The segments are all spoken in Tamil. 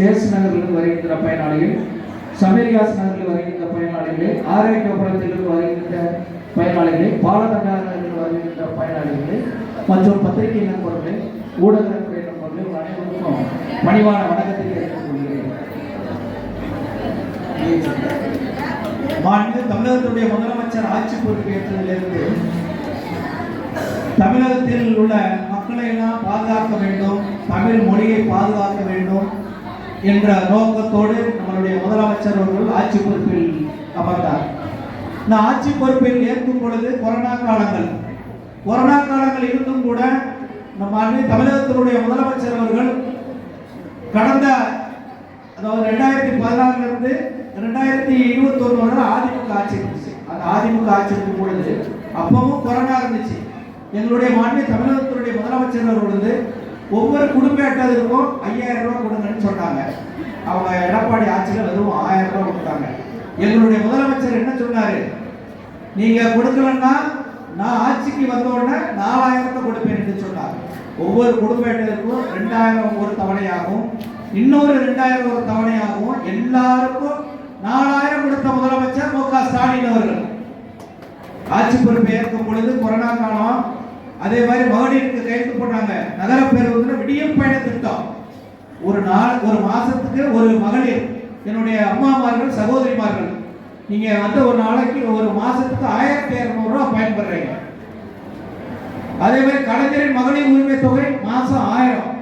ஜேஸ் நகரிலிருந்து வருகின்ற பயனாளிகள் சமீர்காஸ் நகரில் வருகின்ற பயனாளிகளே ஆரோக்கியபுரத்திலிருந்து வருகின்ற பயனாளிகளே நகரில் வருகின்ற பயனாளிகளே மற்றும் பத்திரிகை நண்பர்களே ஊடகத்துறை நண்பர்களே உங்கள் அனைவருக்கும் பணிவான வணக்கத்தை தெரிவித்துக் கொள்கிறேன். மாநில தமிழகத்துடைய முதலமைச்சர் ஆட்சி பொறுப்பேற்றதிலிருந்து தமிழகத்தில் உள்ள மக்களை எல்லாம் பாதுகாக்க வேண்டும் தமிழ் மொழியை பாதுகாக்க வேண்டும் என்ற நோக்கத்தோடு நம்மளுடைய முதலமைச்சர் அவர்கள் ஆட்சி பொறுப்பில் அமர்ந்தார். நான் ஆட்சி பொறுப்பில் ஏற்கும் பொழுது கொரோனா காலங்கள் கொரோனா காலங்கள் இருந்தும் கூட நம்ம அன்னை தமிழகத்தினுடைய முதலமைச்சர் அவர்கள் கடந்த அதாவது ரெண்டாயிரத்தி பதினாறுல இருந்து ரெண்டாயிரத்தி இருபத்தி ஒன்று வரை அதிமுக ஆட்சி இருந்துச்சு. அந்த அதிமுக ஆட்சி இருக்கும் பொழுது அப்பவும் கொரோனா இருந்துச்சு. எங்களுடைய மாநில தமிழகத்தினுடைய முதலமைச்சர் அவர்கள் வந்து ஒவ்வொரு குடும்ப அட்டதற்கும் ஐயாயிரம் ரூபாய் கொடுங்கன்னு சொன்னாங்க. அவங்க எடப்பாடி ஆட்சியில் வெறும் ஆயிரம் ரூபாய் கொடுத்தாங்க. எங்களுடைய முதலமைச்சர் என்ன சொன்னாரு? நீங்க கொடுக்கலன்னா நான் ஆட்சிக்கு வந்த உடனே நாலாயிரத்தை கொடுப்பேன் என்று சொன்னார். ஒவ்வொரு குடும்ப அட்டைக்கும் ரெண்டாயிரம் ஒரு தவணையாகும். இன்னொரு ரெண்டாயிரம் ஒரு தவணையாகும். எல்லாருக்கும் நாலாயிரம் கொடுத்த முதலமைச்சர் மு க ஸ்டாலின் அவர்கள். ஆட்சி பொறுப்பை ஏற்கும் பொழுது கொரோனா காலம் அதே மாதிரி மகளிருக்கு கையெழுத்து போட்டாங்க. நகர பேருந்து விடியும் பயண திட்டம் ஒரு நாள் ஒரு மாசத்துக்கு ஒரு மகளிர் என்னுடைய அம்மாமார்கள் சகோதரிமார்கள் நீங்க வந்து ஒரு நாளைக்கு ஒரு மாசத்துக்கு ஆயிரத்தி இருநூறு ரூபா பயன்படுறீங்க. அதே மாதிரி கலைஞரின் மகளிர் உரிமை தொகை மாசம் ஆயிரம்.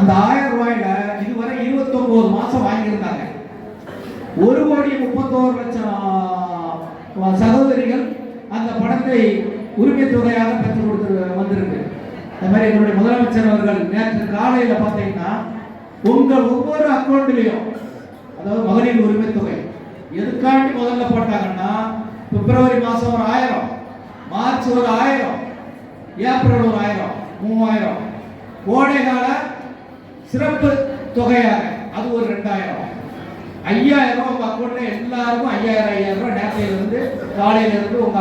அந்த ஆயிரம் ரூபாயில இதுவரை இருபத்தி ஒன்பது மாசம் வாங்கியிருந்தாங்க. ஒரு கோடி முப்பத்தோரு லட்சம் சகோதரிகள் அந்த பணத்தை உரிமை தொகையாக பெற்றுக் கொடுத்து வந்திருக்கு. அந்த மாதிரி எங்களுடைய முதலமைச்சர் அவர்கள் நேற்று காலையில் பார்த்தீங்கன்னா உங்கள் ஒவ்வொரு அக்கௌண்ட்லேயும் அதாவது மகளிர் உரிமை தொகை எதுக்காண்டி முதல்ல போட்டாங்கன்னா பிப்ரவரி மாதம் ஒரு ஆயிரம் மார்ச் ஒரு ஆயிரம் ஏப்ரல் ஒரு ஆயிரம் மூவாயிரம். கோடை கால சிறப்பு தொகையாக அது ஒரு ரெண்டாயிரம். ஐயாயிரம் உங்கள் அக்கௌண்ட்டில் எல்லாருக்கும் ஐயாயிரம் ஐயாயிரம் ரூபாய் நேரத்தையில இருந்து காலையில இருந்து உங்க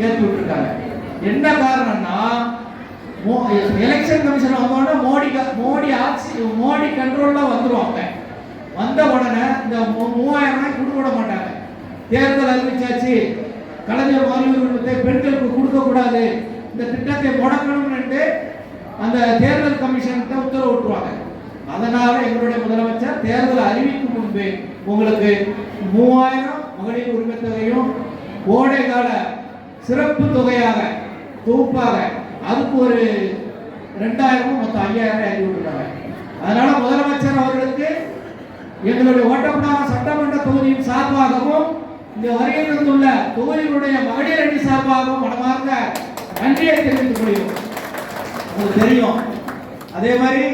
ஏற்றி விட்டுருக்காங்க. என்ன காரணம்னா எலெக்ஷன் கமிஷன் வந்தோடனே மோடி மோடி ஆட்சி மோடி கண்ட்ரோல்ல வந்துருவாங்க வந்த உடனே இந்த மூ- மூவாயிரம் ரூபாய் கொடுக்க விட மாட்டாங்க. தேர்தல் அறிவிச்சாச்சு கலைஞர் மாநிலத்தை பெண்களுக்கு கொடுக்க கூடாது. இந்த திட்டத்தை முடக்கணும்னு அந்த தேர்தல் கமிஷன் உத்தரவு விட்டுருவாங்க. அதனால எங்களுடைய முதலமைச்சர் தேர்தல் அறிவிக்கும் முன்பு உங்களுக்கு மூவாயிரம் மகளிர் உரிமை தொகையும் கோடை கால சிறப்பு தொகையாக தொகுப்பாக அதுக்கு ஒரு ரெண்டாயிரமும் மொத்தம் ஐயாயிரம் எழுதி விட்டுருக்காங்க அதனால முதலமைச்சர் அவர்களுக்கு எங்களுடைய ஓட்டப்படாத சட்டமன்ற தொகுதியின் சார்பாகவும் இந்த வருகையில் இருந்துள்ள தொகுதியினுடைய மகளிர் அணி சார்பாகவும் மனமார்ந்த நன்றியை தெரிவித்துக் கொள்கிறோம். உங்களுக்கு தெரியும். அதே மாதிரி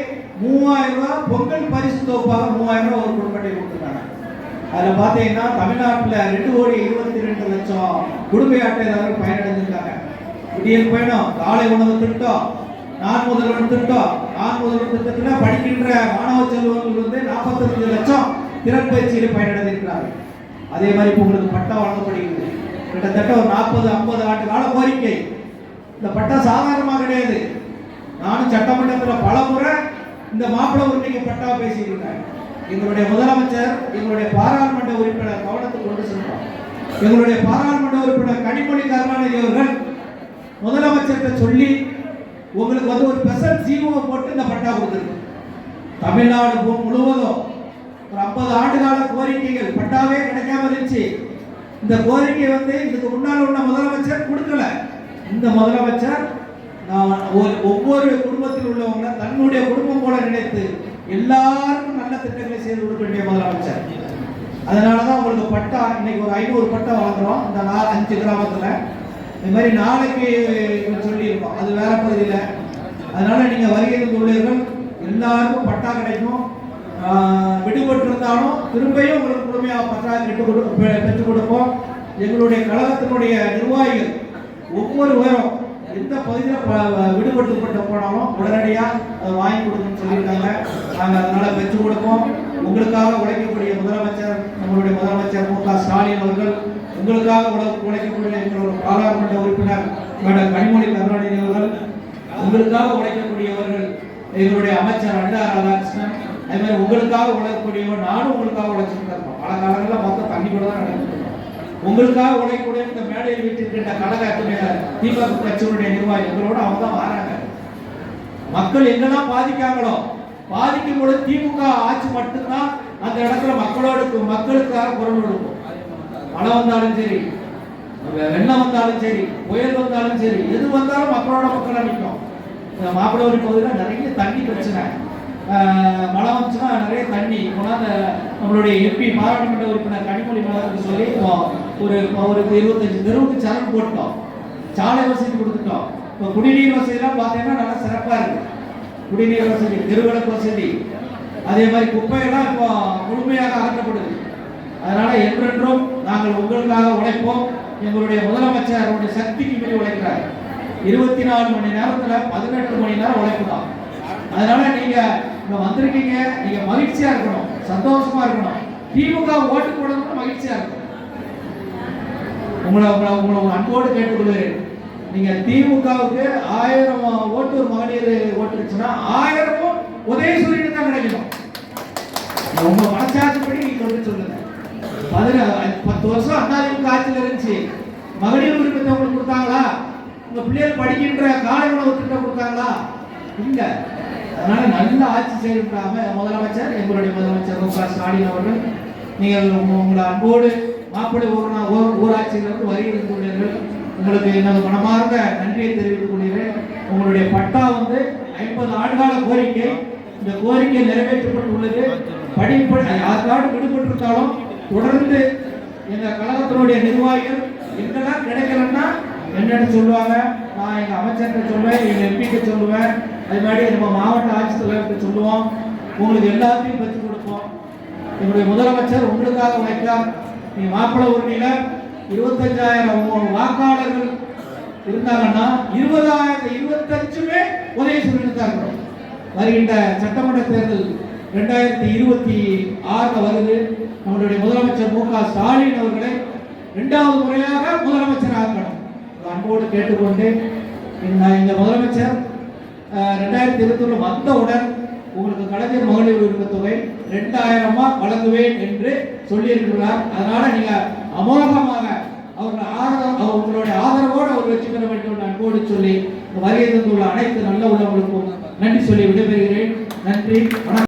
மூவாயிரம் ரூபாய் பொங்கல் பரிசு தொகுப்பாக மூவாயிரம் ரூபாய் ஒரு குடும்பத்தை கொடுத்துருக்காங்க. அதில் பார்த்தீங்கன்னா தமிழ்நாட்டில் ரெண்டு கோடி இருபத்தி ரெண்டு லட்சம் குடும்ப அட்டைதாரர்கள் பயனடைஞ்சிருக்காங்க. விடியல் பயணம் காலை உணவு திட்டம் நான் முதல்வன் திட்டம் நான் முதல்வன் திட்டத்தில் படிக்கின்ற மாணவ செல்வங்கள் வந்து நாற்பத்தஞ்சு லட்சம் திறன் பயிற்சியில் பயனடைந்திருக்கிறார்கள். அதே மாதிரி இப்போ உங்களுக்கு பட்டா வழங்கப்படுகிறது. கிட்டத்தட்ட ஒரு நாற்பது ஐம்பது ஆண்டு கால கோரிக்கை. இந்த பட்டம் சாதாரணமாக கிடையாது. நானும் சட்டமன்றத்தில் பல முறை இந்த மாப்பிள்ளை உரிமைக்கு பட்டா பேசியிருக்கேன். எங்களுடைய முதலமைச்சர் எங்களுடைய பாராளுமன்ற உறுப்பினர் கவனத்துக்கு கொண்டு செல்வார் எங்களுடைய பாராளுமன்ற உறுப்பினர் கனிமொழி கருணாநிதி அவர்கள் முதலமைச்சர்கிட்ட சொல்லி உங்களுக்கு வந்து ஒரு ஸ்பெஷல் ஜீவோ போட்டு இந்த பட்டா கொடுத்துருக்கு தமிழ்நாடு முழுவதும் ஒரு ஐம்பது ஆண்டு கால கோரிக்கைகள் பட்டாவே கிடைக்காம இருந்துச்சு. இந்த கோரிக்கை வந்து இதுக்கு முன்னால் உள்ள முதலமைச்சர் கொடுக்கல. இந்த முதலமைச்சர் நான் ஒரு- ஒவ்வொரு குடும்பத்தில் உள்ளவங்க தன்னுடைய குடும்பம் போல நினைத்து எல்லாருக்கும் நல்ல திட்டங்களை செய்து கொடுக்க வேண்டிய முதலமைச்சர். அதனால தான் உங்களுக்கு பட்டா இன்னைக்கு ஒரு ஐநூறு பட்டா வழங்குறோம் இந்த நாலு அஞ்சு கிராமத்தில். இது மாதிரி நாளைக்கு சொல்லியிருக்கோம். அது வேற பகுதியில். அதனால நீங்கள் வருகை உள்ளீர்கள். எல்லாருக்கும் பட்டா கிடைக்கும். விடுபட்டு இருந்தாலும் திரும்பியும் உங்களுக்கு முழுமையாக பட்டா கொடு பெ- பெற்றுக் கொடுப்போம். எங்களுடைய கழகத்தினுடைய நிர்வாகிகள் ஒவ்வொரு உயரம் எந்த பகுதியில் விடுபடுத்தப்பட்டு போனாலும் உடனடியாக அதை வாங்கி கொடுக்கணும்னு சொல்லியிருக்காங்க. நாங்கள் அதனால பெற்றுக் கொடுப்போம். உங்களுக்காக உழைக்கக்கூடிய முதலமைச்சர் நம்மளுடைய முதலமைச்சர் மு க ஸ்டாலின் அவர்கள் உங்களுக்காக உழ- உழைக்கக்கூடிய எங்களோட பாராளுமன்ற உறுப்பினர் மேடம் கனிமொழி கருணாநிதி அவர்கள் உங்களுக்காக உழைக்கக்கூடியவர்கள் எங்களுடைய அமைச்சர் அண்டா ராதாகிருஷ்ணன். அதே மாதிரி உங்களுக்காக உழைக்கக்கூடியவர் நானும் உங்களுக்காக உழைச்சிருக்கேன் பல காலங்களில் மொத்தம் தண்ணி கூட தான் நடந்துட்டு உங்களுக்காக உழைக்கூடிய இந்த மேடையில் வீட்டிருக்கின்ற கழகத்துடைய திமுக கட்சியினுடைய நிர்வாகி எங்களோட அவங்க தான் வராங்க. மக்கள் எங்கெல்லாம் பாதிக்காங்களோ பாதிக்கும் பொழுது திமுக ஆட்சி மட்டும்தான் அந்த இடத்துல மக்களோடு மக்களுக்காக குரல் கொடுக்கும். மழை வந்தாலும் சரி வெள்ளம் வந்தாலும் சரி புயல் வந்தாலும் சரி எது வந்தாலும் மக்களோட மக்கள் நிற்கும் மாப்பிள்ளவரி பகுதியில் நிறைய தண்ணி பிரச்சனை. மழை வந்துச்சுன்னா நிறைய தண்ணி. கொண்டாந்து நம்மளுடைய எம்பி பாராளுமன்ற உறுப்பினர் கனிமொழி மலருக்கு சொல்லி ஒரு ஒரு இருபத்தஞ்சு தெருவுக்கு சரண் போட்டோம் சாலை வசதி கொடுத்துட்டோம். இப்போ குடிநீர் வசதிலாம் பார்த்தீங்கன்னா நல்லா சிறப்பாக இருக்கு. குடிநீர் வசதி தெருவிளக்கு வசதி. அதே மாதிரி குப்பையெல்லாம் இப்போ முழுமையாக அகற்றப்படுது. அதனால் என்றென்றும் நாங்கள் உங்களுக்காக உழைப்போம். எங்களுடைய முதலமைச்சர் அவருடைய சக்திக்கு மீறி உழைக்கிறார். இருபத்தி நாலு மணி நேரத்தில் பதினெட்டு மணி நேரம் உழைப்பு தான் நீங்கள் நீங்க வந்திருக்கீங்க. நீங்கள் மகிழ்ச்சியாக இருக்கணும். சந்தோஷமாக இருக்கணும். திமுக ஓட்டு போடணும்னு மகிழ்ச்சியாக இருக்கணும். உங்களை உங்களை உங்களை ஒரு அன்போடு கேட்டுக்கொள்கிறேன் நீங்க திமுகவுக்கு ஆயிரம் ஓட்டு ஒரு மகளிர் ஓட்டுருச்சுன்னா ஆயிரமும் உதயசூரியனுக்கு தான் கிடைக்கணும். உங்க மனசாட்சிப்படி நீங்க வந்து சொல்லுங்க. பதினாறு பத்து வருஷம் அண்ணாதிமுக ஆட்சியில் இருந்துச்சு. மகளிர் உரிமத்தை உங்களுக்கு கொடுத்தாங்களா? உங்க பிள்ளைகள் படிக்கின்ற காலை உணவு திட்டம் கொடுத்தாங்களா? இல்ல. அதனால நல்ல ஆட்சி செய்யப்படாம முதலமைச்சர் எங்களுடைய முதலமைச்சர் மு க ஸ்டாலின் அவர்கள் நீங்கள் உங்களை அன்போடு மாப்பிள்ளை ஊர் ஊர் ஊராட்சியிலிருந்து வருகிறீர்கள் உங்களுக்கு எனது மனமார்ந்த நன்றியை தெரிவித்துக் கொள்கிறேன். உங்களுடைய பட்டா வந்து ஐம்பது ஆண்டுகால கோரிக்கை. இந்த கோரிக்கை நிறைவேற்றப்பட்டுள்ளது. படிப்படி யாருக்காவது விடுபட்டிருந்தாலும் தொடர்ந்து எங்க கழகத்தினுடைய நிர்வாகிகள் எங்கெல்லாம் கிடைக்கலன்னா என்னன்னு சொல்லுவாங்க. நான் எங்க அமைச்சர்கிட்ட சொல்லுவேன் எங்க எம்பிக்கு சொல்லுவேன். அது மாதிரி நம்ம மாவட்ட ஆட்சித்தலைவர்கிட்ட சொல்லுவோம். உங்களுக்கு எல்லாத்தையும் பெற்றுக் கொடுப்போம். என்னுடைய முதலமைச்சர் உங்களுக்காக உழைக்கிறார். நீ மாப்பிள்ளை உரிமையில இருபத்தஞ்சாயிரம் வாக்காளர்கள் இருந்தாங்கன்னா இருபதாயிரம் இருபத்தஞ்சுமே உதயசூரியன் தான் இருக்கணும் வருகின்ற சட்டமன்ற தேர்தல் ரெண்டாயிரத்தி இருபத்தி ஆறுல வருது. நம்மளுடைய முதலமைச்சர் மு க ஸ்டாலின் அவர்களை இரண்டாவது முறையாக முதலமைச்சர் ஆக்கணும் அன்போடு கேட்டுக்கொண்டு இந்த இந்த முதலமைச்சர் ரெண்டாயிரத்தி இருபத்தி ஒன்று வந்தவுடன் உங்களுக்கு கலைஞர் மகளிர் உரிமை தொகை ரெண்டாயிரமா வழங்குவேன் என்று சொல்லியிருக்கிறார். அதனால நீங்க அமோகமாக அவர்கள் ஆதரவு அவர் உங்களுடைய ஆதரவோடு அவர் வெற்றி பெற வேண்டும் என்று அன்போடு சொல்லி இந்த வருகை தந்துள்ள அனைத்து நல்ல உள்ளவர்களுக்கும் நன்றி சொல்லி விடைபெறுகிறேன். நன்றி வணக்கம்.